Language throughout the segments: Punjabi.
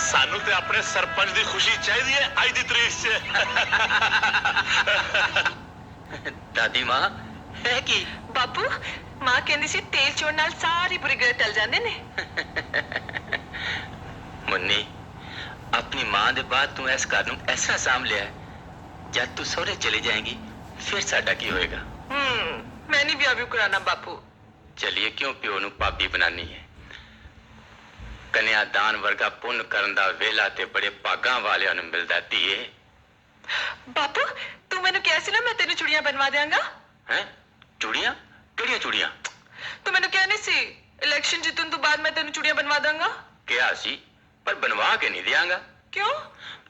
ਸਾਨੂੰ ਤੇ ਆਪਣੇ ਸਰਪੰਚ ਦੀ ਖੁਸ਼ੀ ਚਾਹੀਦੀ ਹੈ ਅੱਜ ਦੀ ਤਰੀਕ 'ਚ। ਦਾਦੀ ਮਾਂ ਹੈ ਕੀ? ਬਾਪੂ ਮਾਂ ਕਹਿੰਦੀ ਸੀ ਤੇਲ ਚੋਣ ਨਾਲ ਸਾਰੀ ਬੁਰੀ ਗ੍ਰਹਿ ਟਲ ਜਾਂਦੇ ਨੇ। ਮੁੰਨੀ ਆਪਣੀ ਮਾਂ ਦੇ ਬਾਅਦ ਤੂੰ ਇਸ ਘਰ ਨੂੰ ਐਸਾ ਸਾਂਭ ਲਿਆ। ਜਦ ਤੂੰ ਸਹੁਰੇ ਚਲੀ ਜਾਏਂਗੀ ਫਿਰ ਸਾਡਾ ਕੀ ਹੋਏਗਾ? ਹੂੰ ਮੈਂ ਨਹੀਂ ਵਿਆਹ ਵੀ ਕਰਾਣਾ ਬਾਪੂ। ਚਲਿਏ ਕਿਉਂ ਪਿਓ ਨੂੰ ਪਾਪੀ ਬਣਾਨੀ ਹੈ? ਕਨਿਆ ਦਾਨ ਵਰਗਾ ਪੁੰਨ ਕਰਨ ਦਾ ਵੇਲਾ ਤੇ ਬੜੇ ਭਾਗਾਂ ਵਾਲਿਆਂ ਨੂੰ ਮਿਲਦਾ ਹੈ, ਧੀਏ ਬਾਪੂ ਤੂੰ ਮੈਨੂੰ ਕਿਹਾ ਸੀ ਨਾ ਮੈਂ ਤੈਨੂੰ ਚੁੜੀਆਂ ਬਣਵਾ ਦਿਆਂਗਾ ਹੈ ਚੂੜੀਆਂ ਕਿਹੜੀਆਂ ਚੂੜੀਆਂ ਤੂੰ ਮੈਨੂੰ ਕਿਹਾ ਨਹੀਂ ਸੀ ਇਲੈਕਸ਼ਨ ਜਿੱਤਣ ਤੋਂ ਬਾਅਦ ਮੈਂ ਤੈਨੂੰ ਚੁੜੀਆਂ ਬਣਵਾ ਦਾਂਗਾ ਕਿਹਾ ਸੀ ਪਰ ਬਣਵਾ ਕੇ ਨਹੀਂ ਦਿਆਂਗਾ ਕਿਉਂ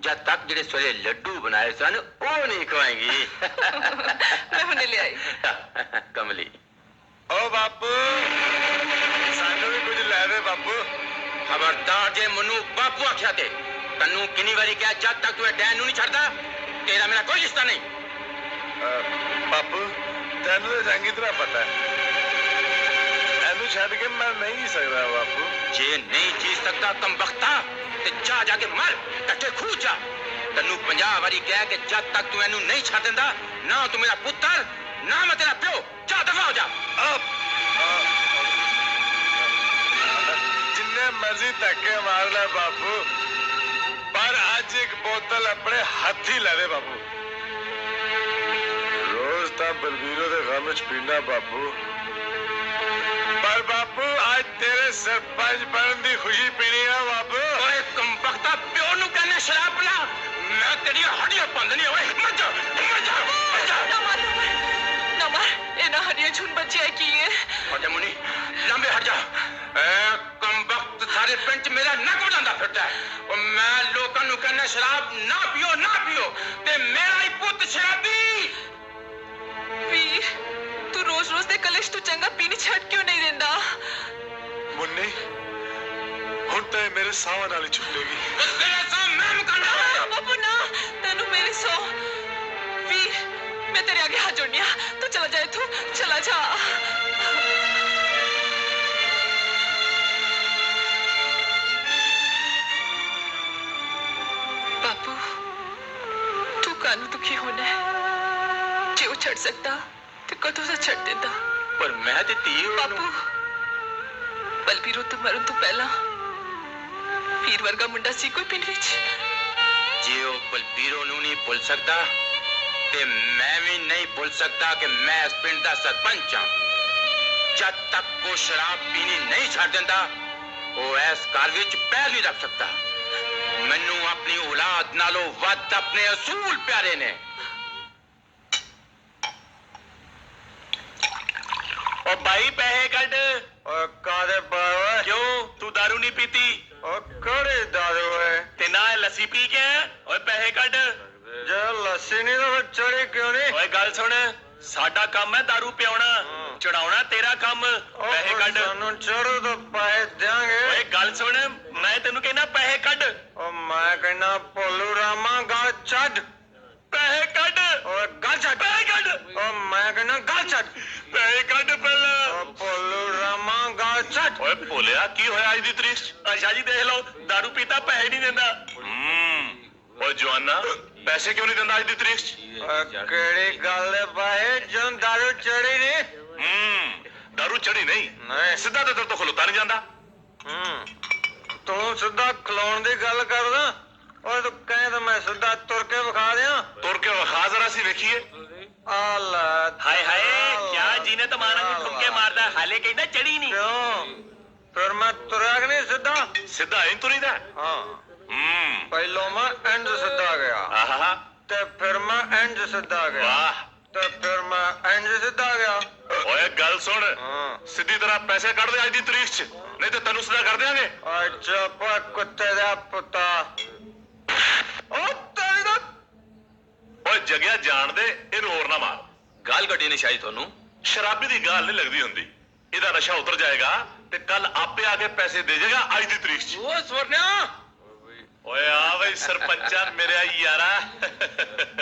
ਜਦ ਤੱਕ ਜਿਹੜੇ ਸਵੇਰੇ ਲੱਡੂ ਬਣਾਏ ਸਨ ਉਹ ਨਹੀਂ ਖਵਾਏਂਗੀ ਮੈਂ ਹੁਣੇ ਲਿਆਈ ਕਮਲੀ ਓ ਬਾਪੂ ਸਾਨੂੰ ਵੀ ਕੁਝ ਲੈ ਦੇ ਬਾਪੂ ਖਬਰਦਾਰ ਜੇ ਮਨੂੰ ਬਾਪੂ ਆਖਿਆ ਤੇ ਤੈਨੂੰ ਕਿੰਨੀ ਵਾਰੀ ਕਿਹਾ ਜਦ ਤੱਕ ਤੂੰ ਇਹ ਡੈਨ ਨੂੰ ਨਹੀਂ ਛੱਡਦਾ ਤੇਰਾ ਮੇਰਾ ਕੋਈ ਰਿਸ਼ਤਾ ਨਹੀਂ ਅਹ, ਬਾਪੂ ਤੈਨੂੰ ਤਾਂ ਚੰਗੀ ਤਰ੍ਹਾਂ ਪਤਾ ਹੈ ਇਹਨੂੰ ਛੱਡ ਕੇ ਮੈਂ ਨਹੀਂ ਜੀ ਸਕਦਾ ਬਾਪੂ ਜੇ ਨਹੀਂ ਜੀ ਸਕਦਾ ਕੰਬਖਤਾ ਤੇ ਜਾ ਜਾ ਕੇ ਮਰ ਕੱਟੇ ਖੂਹ ਜਾ ਤੈਨੂੰ 50 ਵਾਰੀ ਕਿਹਾ ਕਿ ਜਦ ਤੱਕ ਤੂੰ ਇਹਨੂੰ ਨਹੀਂ ਛੱਡ ਦਿੰਦਾ ਨਾ ਤੂੰ ਮੇਰਾ ਪੁੱਤਰ ਨਾ ਮੈਂ ਤੇਰਾ ਪਿਓ ਜਾ ਦਫਾ ਹੋ ਜਾ ਅਬ ਮਰਜ਼ੀ ਧੱਕੇ ਮਾਰ ਲੈ ਬਾਪੂ ਪਰ ਅੱਜ ਇੱਕ ਬੋਤਲ ਆਪਣੇ ਹੱਥੀ ਲੈ ਦੇ ਬਾਪੂ ਰੋਜ਼ ਤਾਂ ਬਲਬੀਰੋ ਦੇ ਗਮ ਵਿੱਚ ਪੀਂਦਾ ਬਾਪੂ ਪਰ ਬਾਪੂ ਅੱਜ ਤੇਰੇ ਸਰਪੰਚ ਬਣਨ ਦੀ ਖੁਸ਼ੀ ਪੀਣੀ ਆ ਬਾਪੂ ਓਏ ਕੰਬਖਤਾ ਪਿਓ ਨੂੰ ਕਹਿੰਦਾ ਸ਼ਰਾਬ ਪਿਲਾ ਮੈਂ ਤੇਰੀਆਂ ਹੱਡੀਆਂ ਭੰਨਣੀ ਓਏ ਮਰ ਜਾ ਮਰ ਜਾ ਮਰ ਜਾ ਨਾ ਮਾਰ ਨਾ ਮਾਰ। ਨਾ ਮਾਰ ਇਹ ਨਾ ਹਰੀਆਂ ਝੁੰਡ ਬੱਚਿਆ ਕੀ ਹੈ ਹਟ ਜਾ ਮੁੰਨੀ ਲੰਬੇ ਹਟ ਜਾ ਐ ਕੰਬਖਤ ਸਾਰੇ ਪਿੰਡ 'ਚ ਮੇਰਾ ਨੱਕ ਵਡਾਉਂਦਾ ਫਿਰਦਾ ਹੈ। ਉਹ ਮੈਂ ਲੋਕਾਂ ਨੂੰ ਕਹਿੰਦਾ ਸ਼ਰਾਬ ਨਾ ਪੀਓ ਨਾ ਪੀਓ ਤੇ ਮੇਰਾ ਹੀ ਪੁੱਤ ਸ਼ਰਾਬੀ ਵੀਰ ਤੂੰ ਰੋਜ਼ ਰੋਜ਼ ਦੇ ਕਲੇਸ਼ ਤੋਂ ਚੰਗਾ ਪੀਣੀ ਛੱਡ ਕਿਉਂ ਨਹੀਂ ਦਿੰਦਾ ਮੁੰਨੀ ਹੁਣ ਤਾਂ ਇਹ ਮੇਰੇ ਸਾਹ ਨਾਲ ਹੀ ਛੁੱਟੇਗੀ ਉਹ ਤੇਰੇ ਸਾਹ ਮੈਂ ਮੁਕਾਨਾ ਨਾ, ਬਾਪੂ ਨਾ ਤੈਨੂੰ ਮੇਰੀ ਸੌ ਵੀਰ ਮੈਂ ਤੇਰੇ ਅੱਗੇ ਹੱਥ ਜੋੜਨੀਆ ਤੂੰ ਚਲਾ ਜਾ ਇੱਥੋਂ ਚਲਾ ਜਾ ਬਾਪੂ ਤੂੰ ਕਾਨੂੰ ਦੁਖੀ ਹੋਣਾ ਹੈ ਜੇ ਉਹ ਛੱਡ ਸਕਦਾ ਤੇ ਕਦੋਂ ਦਾ ਛੱਡ ਦਿੰਦਾ ਪਰ ਮੈਂ ਤੇ ਧੀ ਉਹਨੂੰ ਬਾਪੂ ਬਲਬੀਰੋ ਤੋਂ ਮਰਨ ਤੋਂ ਪਹਿਲਾਂ ਵੀਰ ਵਰਗਾ ਮੁੰਡਾ ਸੀ ਕੋਈ ਪਿੰਡ ਵਿੱਚ ਜੇ ਉਹ ਬਲਬੀਰੋ ਨੂੰ ਨਹੀਂ ਭੁੱਲ ਸਕਦਾ ਤੇ ਮੈਂ ਵੀ ਨਹੀਂ ਭੁੱਲ ਸਕਦਾ ਕਿ ਮੈਂ ਇਸ ਪਿੰਡ ਦਾ ਸਰਪੰਚ ਹਾਂ ਜਦ ਤੱਕ ਉਹ ਸ਼ਰਾਬ ਪੀਣੀ ਨਹੀਂ ਛੱਡ ਦਿੰਦਾ ਉਹ ਇਸ ਘਰ ਵਿੱਚ ਪੈਰ ਨਹੀਂ ਰੱਖ ਸਕਦਾ ਮੈਨੂੰ ਆਪਣੀ ਔਲਾਦ ਨਾਲੋਂ ਵੱਧ ਆਪਣੇ ਅਸੂਲ ਪਿਆਰੇ ਨੇ। ਓ ਬਾਈ ਪੈਸੇ ਕੱਢ। ਓ ਕਾਦੇ ਪਾਵਾ ਕਿਉਂ? ਤੂੰ दारू ਨਹੀਂ ਪੀਤੀ। ਓ ਕਿਹੜੇ ਦਾਰੂ ਓਏ? ਤੇ ਨਾ ਇਹ ਲੱਸੀ ਪੀ ਕੇ ਆਇਆ? ਓਏ ਪੈਸੇ ਕੱਢ। ਜੇ ਲੱਸੀ ਨਹੀਂ ਤਾਂ ਚੜੀ ਕਿਉਂ ਨਹੀਂ? ਓਏ ਗੱਲ ਸੁਣ। ਸਾਡਾ ਕੰਮ ਹੈ दारू ਪਿਆਉਣਾ ਚੜਾਉਣਾ ਤੇਰਾ ਕੰਮ ਓ ਪੈਸੇ ਕੱਢ ਸਾਨੂੰ ਚੜੂ ਤਾਂ ਪੈਸੇ ਦਿਆਂਗੇ ਓਏ ਗੱਲ ਸੁਣ ਮੈਂ ਤੈਨੂੰ ਕਹਿੰਦਾ ਪੈਸੇ ਕੱਢ ਓ ਮੈਂ ਕਹਿੰਦਾ ਭੋਲੂ ਰਾਮਾ ਗਾ ਛੱਡ ਪੈਸੇ ਕੱਢ ਓਏ ਗਾ ਛੱਡ ਪੈਸੇ ਕੱਢ ਓ ਮੈਂ ਕਹਿੰਦਾ ਗਾ ਛੱਡ ਪੈਸੇ ਕੱਢ ਪਹਿਲਾਂ ਓ ਭੋਲੂ ਰਾਮਾ ਗਾ ਛੱਡ ਓਏ ਭੋਲਿਆ ਕੀ ਹੋਇਆ ਅੱਜ ਦੀ ਤਰੀਕ 'ਚ? ਅੱਛਾ ਜੀ ਦੇਖ ਲਓ दारू ਪੀਤਾ ਪੈਸੇ ਨਹੀਂ ਦਿੰਦਾ ਹੂੰ ਓ ਜਵਾਨਾ ਪੈਸੇ ਕਿਉਂ ਨਹੀਂ ਦਿੰਦਾ ਅੱਜ ਦੀ ਤਰੀਕ 'ਚ? ਕਿਹੜੀ ਗੱਲ ਹੈ ਭਾਈ ਜਦੋਂ ਦਾਰੂ ਚੜੀ ਨਹੀਂ ਹੂੰ दारू ਚੜੀ ਨਹੀਂ। ਨਹੀਂ। ਸਿੱਧਾ ਤੇ ਤੇਰੇ ਤੋਂ ਖਲੋਤਾ ਨਹੀਂ ਜਾਂਦਾ। ਹੂੰ ਤੂੰ ਸਿੱਧਾ ਖਲੋਣ ਦੀ ਗੱਲ ਕਰਦਾ। ਓਏ ਤੂੰ ਕਹੇ ਤਾਂ ਮੈਂ ਸਿੱਧਾ ਤੁਰ ਕੇ ਵਿਖਾ ਦਿਆਂ। ਤੁਰ ਕੇ ਵਿਖਾ ਜ਼ਰਾ ਸੀ ਵੇਖੀਏ। ਆ ਲੈ ਹਾਏ ਹਾਏ ਕਿਆ ਜੀਨੇ ਤਾਂ ਮਾਰਾਂ ਨੂੰ ਠੁਮਕੇ ਮਾਰਦਾ ਹਾਲੇ ਕਹਿੰਦਾ ਚੜੀ ਨਹੀਂ ਕਿਉਂ? ਫਿਰ ਮੈਂ ਤੁਰਿਆ ਕਿ ਨਹੀਂ ਸਿੱਧਾ? ਸਿੱਧਾ ਹੀ ਤੁਰੀਦਾ? ਹਾਂ। ਹੂੰ। ਪਹਿਲੋਂ ਮੈਂ ਇੰਜ ਸਿੱਧਾ ਗਿਆ। ਆਹਾ। ਤੇ ਫਿਰ ਮੈਂ ਇੰਜ ਸਿੱਧਾ ਗਿਆ। ਵਾਹ। ਤੇ ਫਿਰ ਮੈਂ ਇੰਜ ਸਿੱਧਾ ਗਿਆ। ਓਏ ਗੱਲ ਸੁਣ। ਹਾਂ। ਸਿੱਧੀ ਤਰ੍ਹਾਂ ਪੈਸੇ ਕੱਢ ਦੇ ਅੱਜ ਦੀ ਤਰੀਕ 'ਚ। ਨਹੀਂ ਤੇ ਤੈਨੂੰ ਸਿੱਧਾ ਕਰ ਦਿਆਂਗੇ। ਅੱਛਾ ਪਾ ਕੁੱਤੇ ਦਾ ਪੁੱਤਾ। ਓ ਤੇਰੀ ਦਾ ਓਏ ਜਗਿਆ ਜਾਣ ਦੇ ਇਹਨੂੰ ਹੋਰ ਨਾ ਮਾਰ। ਗੱਲ ਗੱਡੀ ਨੇ ਸ਼ਾਇਦ ਤੁਹਾਨੂੰ। ਸ਼ਰਾਬੀ ਦੀ ਗੱਲ ਨਹੀਂ ਲੱਗਦੀ ਹੁੰਦੀ। ਇਹਦਾ ਨਸ਼ਾ ਉਤਰ ਜਾਏਗਾ ਤੇ ਕੱਲ ਆਪੇ ਆ ਕੇ ਪੈਸੇ ਦੇ ਜਾਏਗਾ ਅੱਜ ਦੀ ਤਰੀਕ 'ਚ। ਉਹ ਸਵਰਨਿਆ! ਓਏ ਆ ਬਈ ਸਰਪੰਚਾ ਮੇਰਾ ਯਾਰਾ।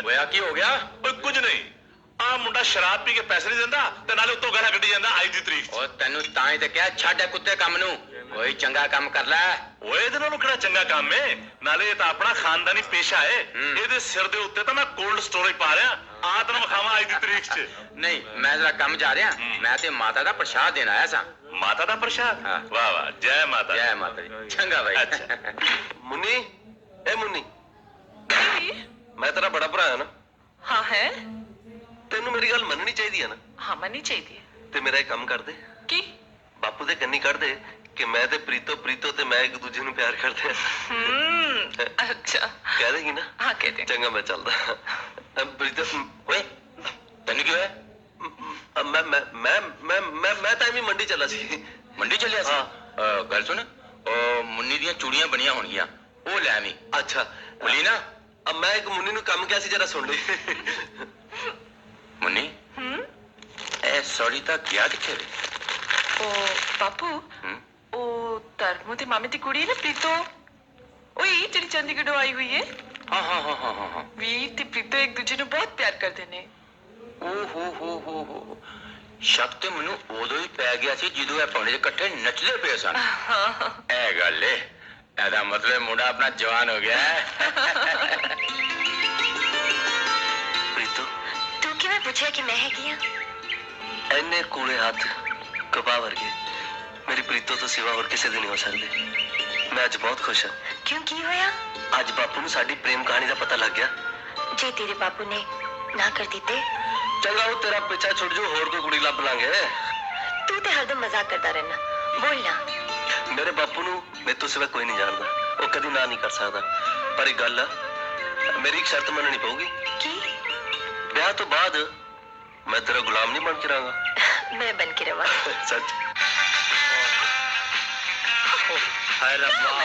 ਹੋਇਆ ਕੀ ਹੋ ਗਿਆ? ਓਏ ਕੁਝ ਨਹੀਂ। ਆ ਮੁੰਡਾ ਸ਼ਰਾਬ ਪੀ ਕੇ ਪੈਸੇ ਨਹੀਂ ਦਿੰਦਾ ਤੇ ਨਾਲੇ ਉੱਤੋਂ ਗਾਲਾਂ ਕੱਢੀ ਜਾਂਦਾ ਅੱਜ ਦੀ ਤਰੀਕ 'ਚ। ਤੈਨੂੰ ਤਾਂ ਹੀ ਤੇ ਕਿਹਾ ਛੱਡ ਇਹ ਕੁੱਤੇ ਕੰਮ ਨੂੰ। ਕੋਈ ਚੰਗਾ ਕੰਮ ਕਰ ਲੈ। ਓਏ ਇਹਦੇ ਨਾਲੋਂ ਕਿਹੜਾ ਚੰਗਾ ਕੰਮ ਏ? ਨਾਲੇ ਇਹ ਤਾਂ ਆਪਣਾ ਖਾਨਦਾਨੀ ਪੇਸ਼ਾ ਏ। ਹੂੰ। ਇਹਦੇ ਸਿਰ ਦੇ ਉੱਤੇ ਤਾਂ ਮੈਂ ਕੋਲਡ ਸਟੋਰੇਜ ਪਾ ਰਿਹਾ। ਆ ਤੈਨੂੰ ਵਿਖਾਵਾਂ ਅੱਜ ਦੀ ਤਰੀਕ 'ਚ। ਨਹੀਂ ਮੈਂ ਜਰਾ ਕੰਮ ਜਾ ਰਿਹਾ। ਮੈਂ ਤੇ ਮਾਤਾ ਦਾ ਪ੍ਰਸ਼ਾਦ ਦੇਣ ਆਇਆ ਸਾਂ। ਮਾਤਾ ਦਾ ਪ੍ਰਸ਼ਾਦ? ਹਾਂ। ਵਾਹ ਵਾਹ ਜੈ ਮਾਤਾ। ਜੈ ਮਾਤਾ ਦੀ ਚੰਗਾ ਬਾਈ। ਅੱਛਾ। ਮੁੰਨੀ ਇਹ ਮੁੰਨੀ। ਕੀ? ਮੈਂ ਤੇਰਾ ਬੜਾ ਭਰਾ ਹਾਂ ਨਾ। ਹਾਂ ਹੈ। ਤੈਨੂੰ ਮੇਰੀ ਗੱਲ ਮੰਨਣੀ ਚਾਹੀਦੀ ਹੈ ਨਾ। ਹਾਂ ਮੰਨੀ ਚਾਹੀਦੀ ਹੈ ਤੇ ਮੇਰਾ ਇੱਕ ਕੰਮ ਕਰ ਦੇ। ਕੀ? ਬਾਪੂ ਦੇ ਕੰਨੀ ਕੱਢ ਦੇ ਕਿ ਮੈਂ ਤੇ ਪ੍ਰੀਤੋ ਪ੍ਰੀਤੋ ਤੇ ਮੈਂ ਇੱਕ ਦੂਜੇ ਨੂੰ ਪਿਆਰ ਕਰਦੇ ਹਾਂ ਹਮ ਅੱਛਾ। ਕਹਿ ਦੇਗੀ ਨਾ? ਹਾਂ ਕਹਤੇ ਚੰਗਾ ਮੈਂ ਚੱਲਦਾ। ਅਮ, ਪ੍ਰੀਤੋ ਓਏ ਤੈਨੂੰ ਕੀ ਹੋਇਆ? ਮੈਂ ਮੈਂ ਮੈਂ ਮੈਂ ਮੈਂ ਮੈਂ ਤਾਂ ਐਵੇਂ ਮੰਡੀ ਚੱਲਾ ਸੀ। ਮੰਡੀ ਚੱਲਿਆ ਸੀ? ਹਾਂ। ਅਹ, ਗੱਲ ਸੁਣ ਉਹ ਮੁੰਨੀ ਦੀਆਂ ਚੂੜੀਆਂ ਬਣੀਆਂ ਹੋਣਗੀਆਂ ਉਹ ਲੈ ਆਵੀਂ। ਅੱਛਾ। ਬੋਲੀ ਨਾ? ਅਮ, ਮੈਂ ਇੱਕ ਮੁੰਨੀ ਨੂੰ ਕੰਮ ਕਿਹਾ ਸੀ ਜਰਾ ਸੁਣ ਲਈ। ਮੁੰਨੀ? ਹਮ ਇਹ ਸੌਰੀ ਤਾਂ ਗਿਆ ਕਿੱਥੇ ਵੇ? ਉਹ ਬਾਪੂ ਹੂੰ? ਉਹ ਧਰਮੂ ਦੇ ਮਾਮੇ ਦੀ ਕੁੜੀ ਹੈ ਨਾ ਪ੍ਰੀਤੋ? ਉਹੀ ਜਿਹੜੀ ਚੰਡੀਗੜ੍ਹੋਂ ਆਈ ਹੋਈ ਹੈ। ਹਾਂ ਹਾਂ ਹਾਂ ਹਾਂ ਹਾਂ ਹਾਂ। ਵੀਰ ਤੇ ਪ੍ਰੀਤੋ ਇੱਕ ਦੂਜੇ ਨੂੰ ਬਹੁਤ ਪਿਆਰ ਕਰਦੇ ਨੇ। ਓ ਹੋ ਹੋ ਹੋ ਹੋ ਸ਼ੱਕ ਤੇ ਮੈਨੂੰ ਉਦੋਂ ਹੀ ਪੈ ਗਿਆ ਸੀ ਜਦੋਂ ਇਹ ਪੌਣੇ ਇਕੱਠੇ ਨੱਚਦੇ ਪਏ ਸਨ ਹਾਂ ਇਹ ਗੱਲ ਏ ਇਹਦਾ ਮਤਲਬ ਮੁੰਡਾ ਆਪਣਾ ਜਵਾਨ ਹੋ ਗਿਆ ਹੈ। ਪ੍ਰੀਤੋ ਤੂੰ ਕਿਵੇਂ ਪੁੱਛਿਆ ਕਿ ਮੈਂ ਹੈਗੀ ਆ ਐਨੇ ਕੋਲੇ ਹੱਥ ਕਪਾ ਵਰਗੇ ਮੇਰੀ ਪ੍ਰੀਤੋ ਤੋਂ ਸਿਵਾ ਹੋਰ ਕਿਸੇ ਦੇ ਨਹੀਂ ਹੋ ਸਕਦੇ ਮੈਂ ਅੱਜ ਬਹੁਤ ਖੁਸ਼ ਹਾਂ ਕਿਉਂ ਕੀ ਹੋਇਆ ਅੱਜ ਬਾਪੂ ਨੂੰ ਸਾਡੀ ਪ੍ਰੇਮ ਕਹਾਣੀ ਦਾ ਪਤਾ ਲੱਗ ਗਿਆ ਜੇ ਤੇਰੇ ਬਾਪੂ ਨੇ ਨਾ ਕਰ ਦਿੱਤੇ ਚੰਗਾ ਉਹ ਤੇਰਾ ਪਿੱਛਾ ਛੁੱਟ ਜਾਊ ਹੋਰ ਕੋਈ ਕੁੜੀ ਲੱਭ ਲਾਂਗੇ ਤੂੰ ਤੇ ਹਰਦਮ ਮਜ਼ਾਕ ਕਰਦਾ ਰਹਿਣਾ ਬੋਲ ਨਾ ਮੇਰੇ ਬਾਪੂ ਨੂੰ ਮੇਰੇ ਤੋਂ ਸਿਵਾ ਕੋਈ ਨਹੀਂ ਜਾਣਦਾ ਉਹ ਕਦੀ ਨਾ ਨਹੀਂ ਕਰ ਸਕਦਾ ਪਰ ਇੱਕ ਗੱਲ ਆ ਮੇਰੀ ਇੱਕ ਸ਼ਰਤ ਮੰਨਣੀ ਪਊਗੀ ਕੀ ਵਿਆਹ ਤੋਂ ਬਾਅਦ ਮੈਂ ਤੇਰਾ ਗੁਲਾਮ ਨਹੀਂ ਬਣ ਕੇ ਰਹਾਂਗਾ ਮੈਂ ਬਨ ਕੇ ਰਵਾਂ ਸੱਚ ਹਾਏ ਰੱਬਾ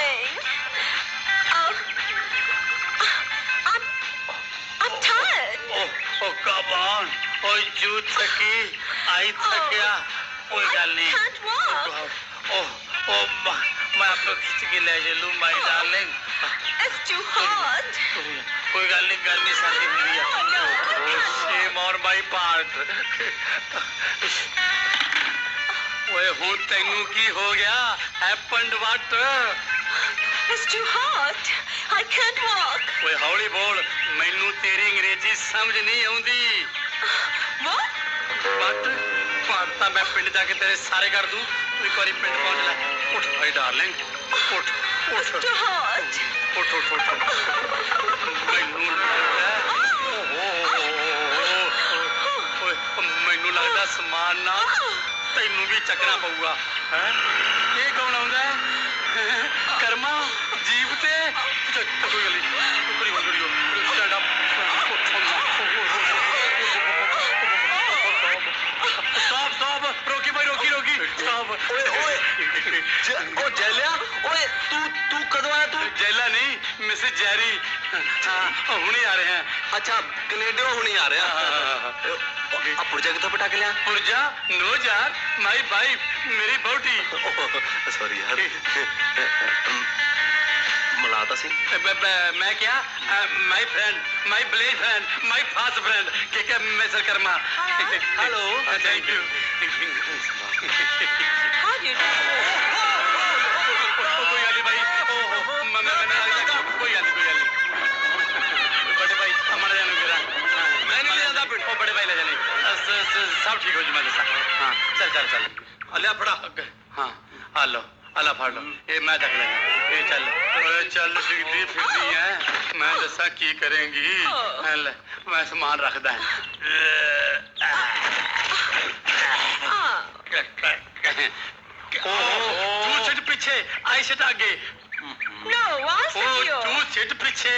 I'm tired. ਓ ਕਮਾਨ ਓਏ ਜੂ ਥਕੀ ਆਈ ਥਕਿਆ ਕੋਈ ਗੱਲ ਨਹੀਂ Can't walk. ਓ ਓ ਮੈਂ ਆਪਕੋ ਖਿੱਚ ਕੇ ਲੈ ਚਲੂ my darling It's too hot. ਕੋਈ ਗੱਲ ਨਹੀਂ ਗਰਮੀ ਸਰਦੀ ਹੁੰਦੀ ਆ Oh, no, I oh can't shame on my part ਓਏ ਹੁਣ ਤੈਨੂੰ ਕੀ ਹੋ ਗਿਆ happened what It's too hot. I can't walk. ਓਏ ਹੌਲੀ ਬੋਲ ਮੈਨੂੰ ਤੇਰੀ ਅੰਗਰੇਜ਼ੀ ਸਮਝ ਨਹੀਂ ਆਉਂਦੀ What? ਬੱਟ ਪਰ ਤਾਂ ਮੈਂ ਪਿੰਡ ਜਾ ਕੇ ਤੇਰੇ ਸਾਰੇ ਕਰ ਦੂੰ ਤੂੰ ਇੱਕ ਵਾਰੀ ਪਿੰਡ ਪਹੁੰਚ ਲੈ। ਉੱਠ ਭਾਈ ਡਾਰਲਿੰਗ ਉੱਠ ਉੱਠ। Hot. ਉੱਠ ਉੱਠ ਉੱਠ। ਮੈਨੂੰ ਲੱਗਦਾ ਓਏ ਮੈਨੂੰ ਲੱਗਦਾ ਸਮਾਨ ਨਾ ਤੈਨੂੰ ਵੀ ਚੱਕਣਾ ਪਊਗਾ। ਹੈ? ਇਹ ਕੌਣ ਆਉਂਦਾ ਕਰਮਾ ਜੀਬ ਤੇ ਕੋਈ ਗਲੀ ओए ओए ज, ओ जैलिया ओए तू तू कदों आया तू जैला नहीं मिसेस जैरी हाँ हुनी आ रहे हैं अच्छा कनेडियो हुनी आ रहे हैं अब पुर्जा कितों पटा के लिया पुर्जा नो यार माय वाइफ मेरी बॉडी सॉरी यार मलाता सिंह मैं क्या my friend my blade friend my fast friend के के मैं सर कर्मा हेलो थैंक यू हाँ, ठीक हो जुम्मे सर हाँ। चल चल चल। अल्लाह फड़ा हाँ। आ लो अल्लाह फड़ लो। हम्म। ये मैं तक लेना ये चल। चल डिगदी फिरदी है। मैं दसा की करेंगी मैं समान रखदा तू सिट पीछे आई सिट आगे। हम्म। नो वाह ओ तू सिट पीछे।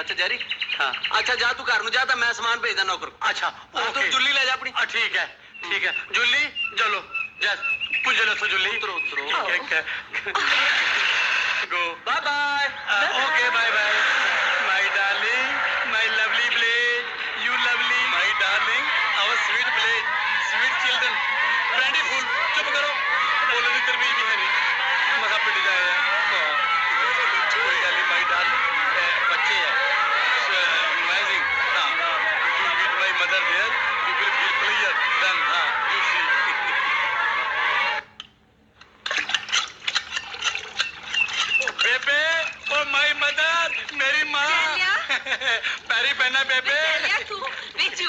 ਅੱਛਾ ਜੈਰੀ ਹਾਂ ਅੱਛਾ ਜਾ ਤੂੰ ਘਰ ਨੂੰ ਜਾ ਤਾਂ ਮੈਂ ਸਮਾਨ ਭੇਜਦਾ ਨੌਕਰ ਕੋਲ। ਅੱਛਾ ਉਹ ਤੂੰ okay। ਜੁੱਲੀ ਲੈ ਜਾ ਆਪਣੀ ਆ ਠੀਕ ਹੈ ਠੀਕ ਹੈ ਜੁੱਲੀ ਚਲੋ ਜੈ ਪੁੰਜੇ ਲੋ ਜੁੱਲੀ ਉਤਰੋ, ਉਤਰੋ। ਠੀਕ ਹੈ go bye bye okay bye bye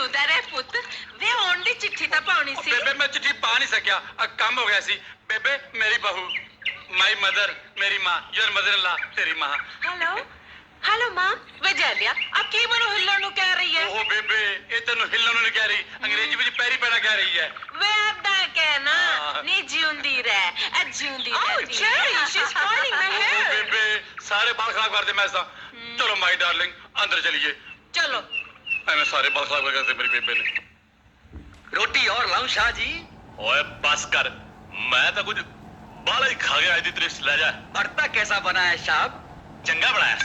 ਵੀ ਜਿਉਂਦਾ ਰਹਿ ਪੁੱਤ। ਵੇ ਹੁਣ ਦੀ ਚਿੱਠੀ ਤਾਂ ਪਾਉਣੀ ਓ ਸੀ ਬੇਬੇ ਮੈਂ ਚਿੱਠੀ ਪਾ ਨਹੀਂ ਸਕਿਆ। ਆ ਕੰਮ ਹੋ ਗਿਆ ਸੀ। ਬੇਬੇ ਮੇਰੀ ਬਹੂ ਮਾਈ ਮਦਰ ਮੇਰੀ ਮਾਂ ਯੂਰ ਮਦਰ ਲਾ ਤੇਰੀ ਮਾਂ। ਹੈਲੋ ਹੈਲੋ ਮਾਂ ਵੇ ਜੈਲਿਆ ਆ ਕੀ ਮੈਨੂੰ ਹਿੱਲਣ ਨੂੰ ਕਹਿ ਰਹੀ ਹੈ? ਓਹ ਬੇਬੇ ਇਹ ਤੈਨੂੰ ਹਿੱਲਣ ਨੂੰ ਨਹੀਂ ਕਹਿ ਰਹੀ। ਅੰਗਰੇਜ਼ੀ ਵਿੱਚ ਪੈਰੀ ਪੈਣਾ ਕਹਿ ਰਹੀ ਹੈ। ਵੇ ਏਦਾਂ ਕਹਿ ਨਾ ਜਿਉਂਦੀ ਰਹਿ ਆ ਜਿਉਂਦੀ ਰਹਿ Oh, Jerry, she's calling my O hair. ਬੇਬੇ ਸਾਰੇ ਬਾਲ ਖਰਾਬ ਕਰਦੇ ਮੈਂ ਤਾਂ ਚਲੋ ਮਾਈ ਡਾਰਲਿੰਗ ਅੰਦਰ ਚਲੀਏ। ਚਲੋ। ਐਵੇਂ ਸਾਰੇ ਬਲ ਖਰਾਬ ਕਰਕੇ ਦਿੱਤੇ ਮੇਰੀ ਬੇਬੇ ਨੇ। ਰੋਟੀ ਔਰ ਲਾਉ ਸ਼ਾਹ ਜੀ। ਓਏ ਬਸ ਕਰ। ਮੈਂ ਤਾਂ ਕੁਝ ਬਾਲਾ ਹੀ ਖਾ ਗਿਆ ਅੱਜ ਦੀ ਤ੍ਰਿਸ਼ ਲੈ ਜਾ। ਅੜਤਾ ਕੈਸਾ ਬਣਾ ਹੈ ਸ਼ਾਹ? ਚੰਗਾ ਬਣਾਇਆ।